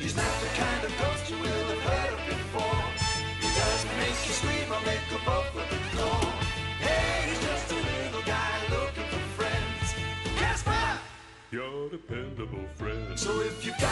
He's not the kind of ghost you will have heard of before. He doesn't make you scream or make a bolt for the door. Hey, he's just a little guy looking for friends. Casper! Your dependable friend. So if you've got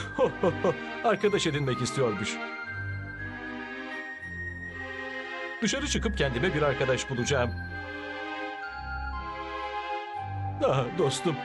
Arkadaş edinmek istiyormuş. Dışarı çıkıp kendime bir arkadaş bulacağım. Ah dostum.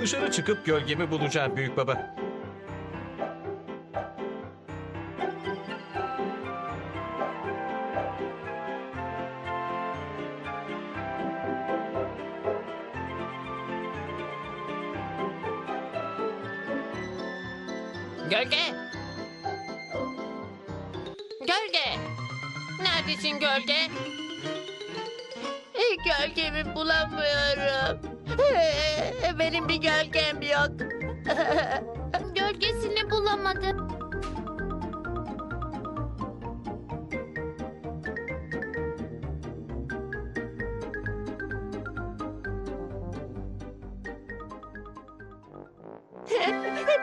Dışarı çıkıp gölgemi bulacağım büyük baba. Gölge. Gölge. Neredesin gölge? Gölgemi bulamıyorum. Eh, Benim bir gölgem yok. Gölgesini bulamadım.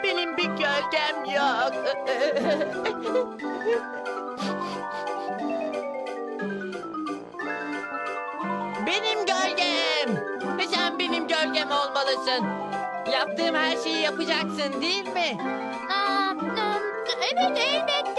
Benim bir gölgem yok. gölgem olmalısın. Yaptığım her şeyi yapacaksın değil mi? Aa, evet, elbette.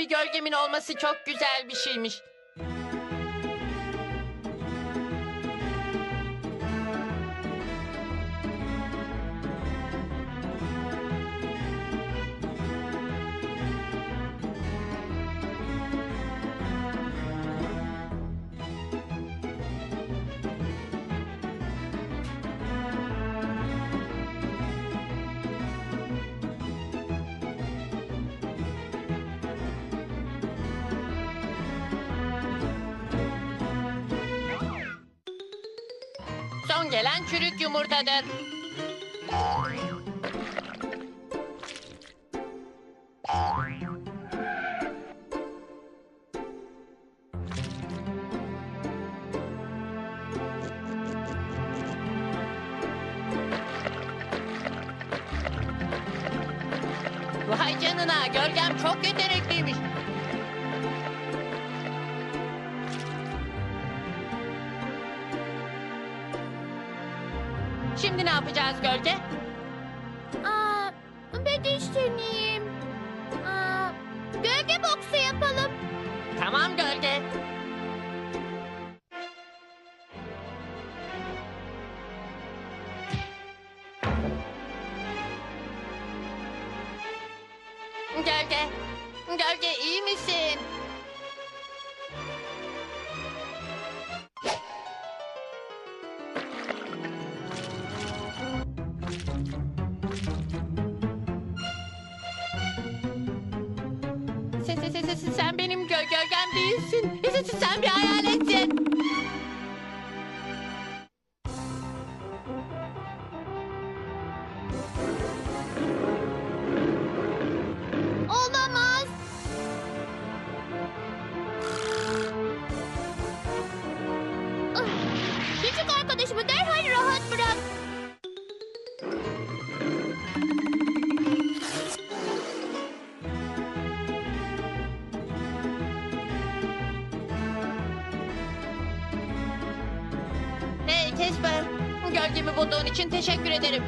Bir gölgemin olması çok güzel bir şeymiş. Gelen çürük yumurtadır. Vay canına gölgem çok yetenekliymiş. Yapacağız gölge? Aa, ben düşüneyim. Aa, gölge boksu yapalım. Tamam gölge. Gölge. Gölge iyi misin? Sen, benim gö gölgem değilsin. Sen bir Hey Kesper, gölgemi bulduğun için teşekkür ederim.